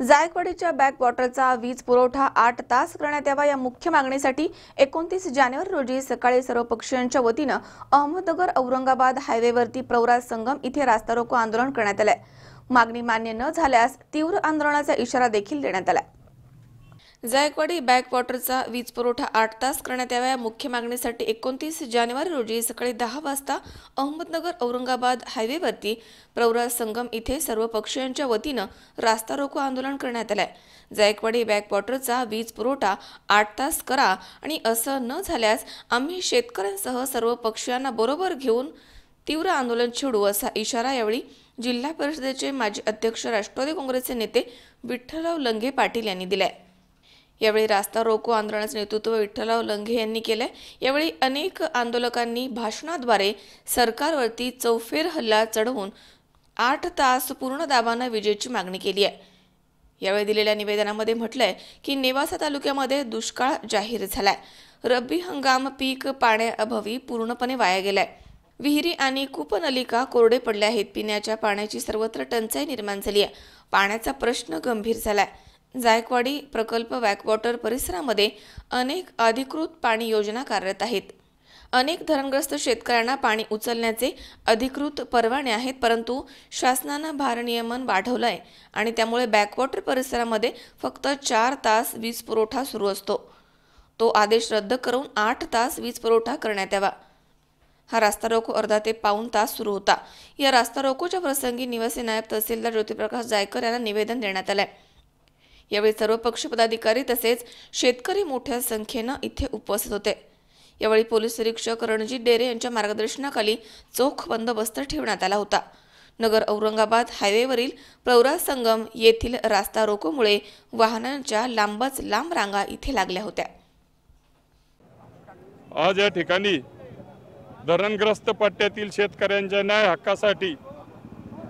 जायकवाडीच्या बॅकवॉटरचा वीज पुरवठा आठ तास करण्यात यावा या मुख्य मागणीसाठी एकोणतीस जानेवारी रोजी सकाळी सर्व पक्षांच्या वतीनं अहमदनगर औरंगाबाद हायवेवरती प्रवरा संगम इथे रास्ता रोको आंदोलन करण्यात आलंय. मागणी मान्य न झाल्यास तीव्र आंदोलनाचा इशारा देखील देण्यात आलाय. जायकवाडी बॅकवॉटरचा वीज पुरवठा आठ तास करण्यात यावा. या मुख्य मागणीसाठी एकोणतीस जानेवारी रोजी सकाळी दहा वाजता अहमदनगर औरंगाबाद हायवेवरती प्रवरा संगम इथे सर्व पक्षीयांच्या वतीनं रास्ता रोको आंदोलन करण्यात आलंय. जायकवाडी बॅकवॉटरचा वीज पुरवठा आठ तास करा आणि असं न झाल्यास आम्ही शेतकऱ्यांसह सर्व पक्षीयांना बरोबर घेऊन तीव्र आंदोलन छेडू असा इशारा यावेळी जिल्हा परिषदेचे माजी अध्यक्ष राष्ट्रवादी काँग्रेसचे नेते विठ्ठलराव लंगे पाटील यांनी दिलाय. यावेळी रास्ता रोको आंदोलनाचे नेतृत्व विठ्ठलराव लंघे यांनी केले यावेळी अनेक आंदोलकांनी भाषणाद्वारे सरकारवरती चौफेर हल्ला चढवून आठ तास पूर्ण दाबानं विजेची मागणी केली आहे. यावेळी दिलेल्या निवेदनामध्ये म्हटलंय की नेवासा तालुक्यामध्ये दुष्काळ जाहीर झालाय. रब्बी हंगाम पीक पाण्याअभावी पूर्णपणे वाया गेलाय. विहिरी आणि कूपनलिका कोरडे पडले आहेत. पिण्याच्या पाण्याची सर्वत्र टंचाई निर्माण झाली आहे. पाण्याचा प्रश्न गंभीर झालाय. जायकवाडी प्रकल्प बॅकवॉटर परिसरामध्ये अनेक अधिकृत पाणी योजना कार्यरत आहेत. अनेक धरणग्रस्त शेतकऱ्यांना पाणी उचलण्याचे अधिकृत परवाने आहेत परंतु शासनानं भारनियमन आहे आणि त्यामुळे बॅकवॉटर परिसरामध्ये फक्त चार तास वीज पुरवठा सुरू असतो. तो आदेश रद्द करून आठ तास वीज पुरवठा करण्यात यावा. हा रास्ता रोको अर्धा ते पाऊण तास सुरू होता. या रास्ता रोकोच्या प्रसंगी निवासी नायब तहसीलदार ज्योतिप्रकाश जायकर यांना निवेदन देण्यात आलं आहे यावेळी सर्व पक्ष पदाधिकारी तसेच शेतकरी मोठ्या संख्येनं इथे उपस्थित होते. यावेळी पोलीस निरीक्षक रणजित डेरे यांच्या मार्गदर्शनाखाली चोख बंदोबस्त ठेवण्यात आला होता. नगर औरंगाबाद हायवेवरील प्रवरा संगम येथील रास्ता रोकोमुळे वाहनांच्या लांबच लांब रांगा इथे लागल्या होत्या. आज या ठिकाणी धरणग्रस्त पट्ट्यातील शेतकऱ्यांच्या न्याय हक्कासाठी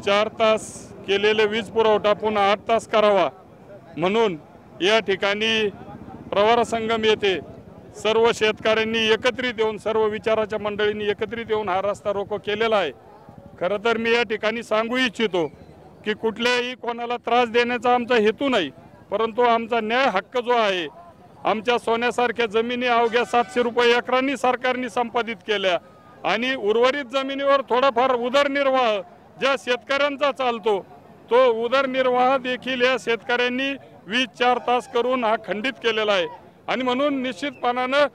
चार तास केलेले वीज पुरवठा पुन्हा आठ तास करावा. म्हणून या ठिकाणी प्रवर संगम येथे सर्व शेतकऱ्यांनी एकत्रित येऊन सर्व विचाराच्या मंडळींनी एकत्रित येऊन हा रस्ता रोको केलेला आहे. खरं तर मी या ठिकाणी सांगू इच्छितो की कुठल्याही कोणाला त्रास देण्याचा आमचा हेतू नाही परंतु आमचा न्याय हक्क जो आहे आमच्या सोन्यासारख्या जमिनी अवघ्या सातशे रुपये एकरांनी सरकारने संपादित केल्या आणि उर्वरित जमिनीवर थोडाफार उदरनिर्वाह ज्या शेतकऱ्यांचा चालतो तो उदरनिर्वाह देखील या शेतकऱ्यांनी वीस चार तास करून हा खंडित केलेला आहे. आणि म्हणून निश्चितपणानं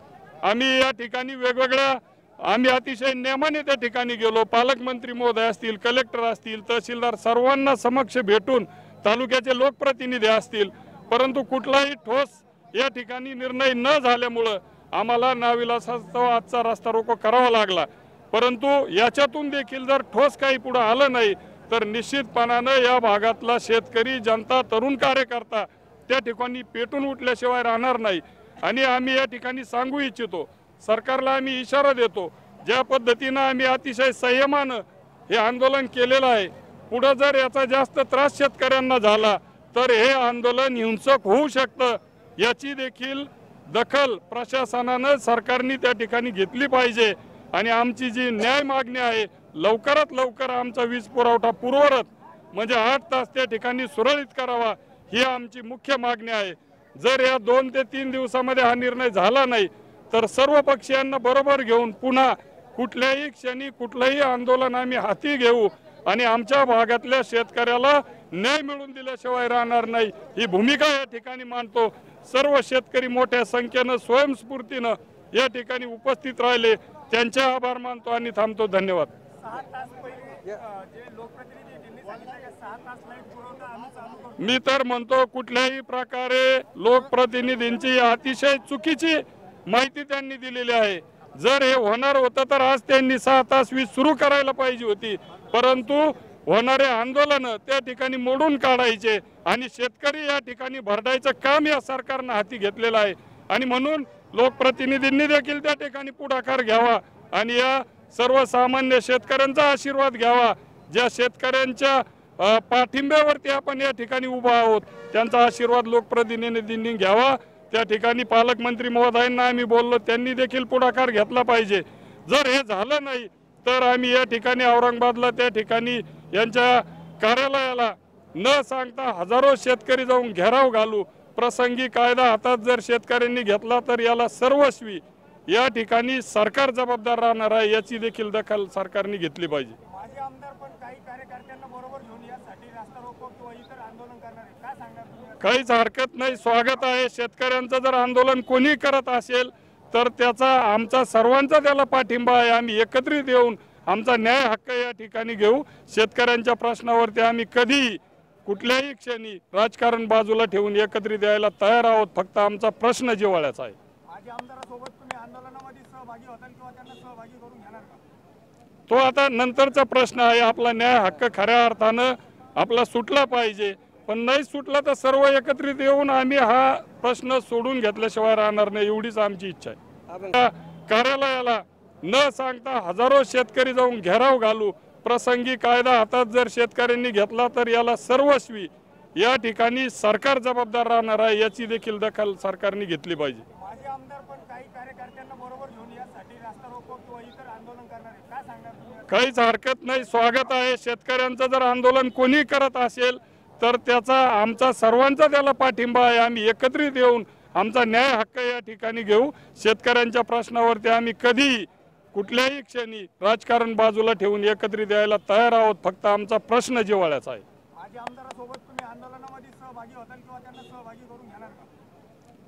आम्ही या ठिकाणी वेगवेगळ्या आम्ही अतिशय नियमाने त्या ठिकाणी गेलो. पालकमंत्री महोदय असतील कलेक्टर असतील तहसीलदार सर्वांना समक्ष भेटून तालुक्याचे लोकप्रतिनिधी असतील. परंतु कुठलाही ठोस या ठिकाणी निर्णय न झाल्यामुळं आम्हाला नाविलासाचा आजचा रस्ता रोको करावा लागला. परंतु याच्यातून देखील जर ठोस काही पुढं आलं नाही तर निश्चितपणानं या भागातला शेतकरी जनता तरुण कार्यकर्ता त्या ठिकाणी पेटून उठल्याशिवाय राहणार नाही. आणि आम्ही या ठिकाणी सांगू इच्छितो सरकारला आम्ही इशारा देतो ज्या पद्धतीनं आम्ही अतिशय संयमानं हे आंदोलन केलेलं आहे. पुढं जर याचा जास्त त्रास शेतकऱ्यांना झाला तर हे आंदोलन हिंसक होऊ शकतं याची देखील दखल प्रशासनानं सरकारने त्या ठिकाणी घेतली पाहिजे. आणि आमची जी न्याय मागणी आहे लवकरात लवकर आमचा वीज पुरवठा पूर्वरत म्हणजे आठ तास त्या ठिकाणी सुरळीत करावा ही आमची मुख्य मागणी आहे. जर या दोन ते तीन दिवसामध्ये हा निर्णय झाला नाही तर सर्व पक्षीयांना बरोबर घेऊन पुन्हा कुठल्याही क्षणी कुठलंही आंदोलन आम्ही हाती घेऊ आणि आमच्या भागातल्या शेतकऱ्याला न्याय मिळून दिल्याशिवाय राहणार नाही ही भूमिका या ठिकाणी मांडतो. सर्व शेतकरी मोठ्या संख्येनं स्वयंस्फूर्तीनं या ठिकाणी उपस्थित राहिले. त्यांचे आभार मानतो आणि थांबतो. धन्यवाद. मी तर म्हणतो कुठल्याही प्रकारे लोकप्रतिनिधींची अतिशय चुकीची माहिती त्यांनी दिलेली आहे. जर हे होणार होतं तर आज त्यांनी सहा तास वीज सुरू करायला पाहिजे होती. परंतु होणारे आंदोलन त्या ठिकाणी मोडून काढायचे आणि शेतकरी या ठिकाणी भरडायचं काम या सरकारनं हाती घेतलेलं आहे. आणि म्हणून लोकप्रतिनिधींनी देखील त्या ठिकाणी पुढाकार घ्यावा आणि या सर्वसामान्य शेतकऱ्यांचा आशीर्वाद घ्यावा. ज्या शेतकऱ्यांच्या पाठिंब्यावरती आपण या ठिकाणी उभा आहोत त्यांचा आशीर्वाद लोकप्रतिनिधींनी घ्यावा. त्या ठिकाणी पालकमंत्री महोदयांना आम्ही बोललो त्यांनी देखील पुढाकार घेतला पाहिजे. जर हे झालं नाही तर आम्ही या ठिकाणी औरंगाबादला त्या ठिकाणी यांच्या कार्यालयाला न सांगता हजारो शेतकरी जाऊन घेराव घालू. प्रसंगी कायदा हातात जर शेतकऱ्यांनी घेतला तर याला सर्वस्वी या ठिकाणी सरकार जबाबदार राहणार आहे याची देखील दखल सरकारने घेतली पाहिजे. काहीच हरकत नाही स्वागत आहे. शेतकऱ्यांचं जर आंदोलन कोणी करत असेल तर त्याचा आमचा सर्वांचा त्याला पाठिंबा आहे. आम्ही एकत्रित येऊन आमचा न्याय हक्क या ठिकाणी घेऊ. शेतकऱ्यांच्या प्रश्नावरती आम्ही कधीही कुठल्याही क्षणी राजकारण बाजूला ठेवून एकत्रित यायला तयार आहोत. फक्त आमचा प्रश्न जिव्हाळ्याचा आहे. तो आता नंतरचा प्रश्न आहे. आपला न्याय हक्क खऱ्या अर्थानं आपला सुटला पाहिजे. पण नाही सुटला तर सर्व एकत्रित येऊन आम्ही हा प्रश्न सोडून घेतल्याशिवाय राहणार नाही एवढीच आमची इच्छा आहे. कार्यालयाला न सांगता हजारो शेतकरी जाऊन घेराव घालू. प्रसंगी कायदा हातात जर शेतकऱ्यांनी घेतला तर याला सर्वस्वी या ठिकाणी सरकार जबाबदार राहणार आहे याची देखील दखल सरकारने घेतली पाहिजे. माझे आमदार पण काही कार्यकर्त्यांना बरोबर घेऊन यासाठी रास्ता रोको किंवा इतर आंदोलन करणार आहे काय सांगणार तुम्ही? काहीच हरकत नाही. स्वागत आहे. शेतकऱ्यांचं जर आंदोलन कोणी करत असेल तर त्याचा आमचा सर्वांचा त्याला पाठिंबा आहे. आम्ही एकत्रित येऊन आमचा न्याय हक्क या ठिकाणी घेऊ. शेतकऱ्यांच्या प्रश्नावरती आम्ही कधीही कुठल्याही क्षणी राजकारण बाजूला ठेवून एकत्रित यायला तयार आहोत. फक्त आमचा प्रश्न जिव्हाळ्याचा आहे. आमदारासोबत तुम्ही आंदोलनामध्ये सहभागी होताल किंवा त्यांना सहभागी करून घेणार का?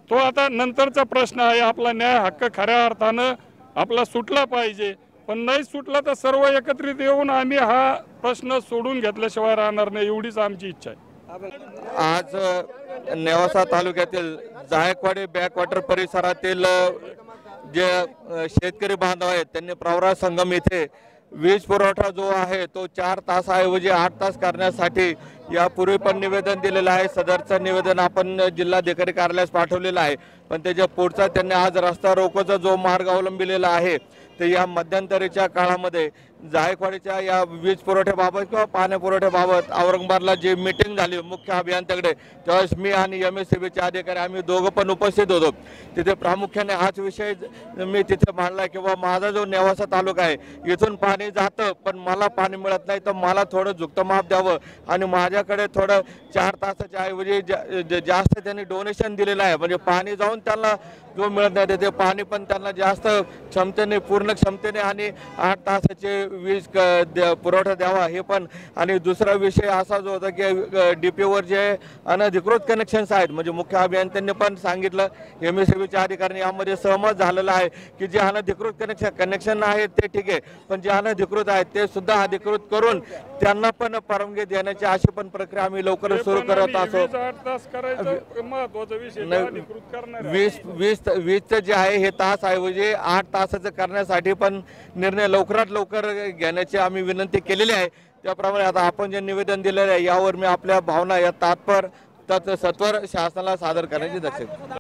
तो आता नंतरचा प्रश्न आहे आपला न्याय हक्क खऱ्या अर्थानं आपला सुटला पाहिजे. पण नाही सुटला तर सर्व एकत्रित येऊन आम्ही हा प्रश्न सोडून घेतल्याशिवाय राहणार नाही एवढीच आमची इच्छा आहे. आज नेवासा तालुक्यातील जायकवाडी बॅकवॉटर परिसरातील जे शेतकरी बांधव आहेत त्यांनी प्रवरा संगम येथे वीज पुरवठा जो आहे तो चार तासाऐवजी आठ तास करण्यासाठी यापूर्वी पण निवेदन दिलेलं आहे. सदरचं निवेदन आपण जिल्हाधिकारी कार्यालयास पाठवलेलं आहे. पण त्याच्या पुढचा त्यांनी आज रस्ता रोकोचा जो मार्ग अवलंबिलेला आहे ते या मध्यंतरीच्या काळामध्ये जायकवाडीच्या या वीज पुरवठ्याबाबत किंवा पाणी पुरवठ्याबाबत औरंगाबादला जी मिटिंग झाली मुख्य अभियंत्याकडे त्यावेळेस मी आणि एम एस सी बीचे अधिकारी आम्ही दोघं पण उपस्थित होतो. तिथे प्रामुख्याने हाच विषय मी तिथे मांडला किंवा माझा जो नेवासा तालुका आहे इथून पाणी जातं पण मला पाणी मिळत नाही तर मला थोडं झुकतं माप द्यावं. आणि माझ्याकडे थोडं चार तासाच्या ऐवजी जा- ज- जास्त त्यांनी डोनेशन दिलेलं आहे म्हणजे पाणी जाऊन त्यांना जो मिळत नाही तिथे ते पाणी पण त्यांना जास्त क्षमतेने पूर्ण क्षमतेने आणि आठ तासाचे वीज क- पुरवठा द्यावा हे पण. आणि दुसरा विषय असा जो होता की डी पीवर जे अनधिकृत कनेक्शन्स आहेत म्हणजे मुख्य अभियंत्यांनी पण सांगितलं एम एस बीच्या अधिकाऱ्यांनी यामध्ये सहमत झालेलं आहे की जे अनधिकृत कनेक्शन कनेक्शन आहेत ते ठीक आहे पण जे अनधिकृत आहेत ते सुद्धा अधिकृत करून त्यांना पण परवानगी देण्याची अशी पण प्रक्रिया आम्ही लवकरच सुरू करत असो. वीज. वीस वीसचं जे आहे हे तास ऐवजी आठ तासाचं करण्यासाठी पण निर्णय लवकरात लवकर घेण्याची आम्ही विनंती केलेली आहे. त्याप्रमाणे आता आपण जे निवेदन दिलेलं आहे यावर मी आपल्या भावना या तात्पर तत् सत्वर शासनाला सादर करण्याची दक्षता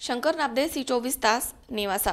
शंकर नाबदे सी चोवीस तास नेवासा.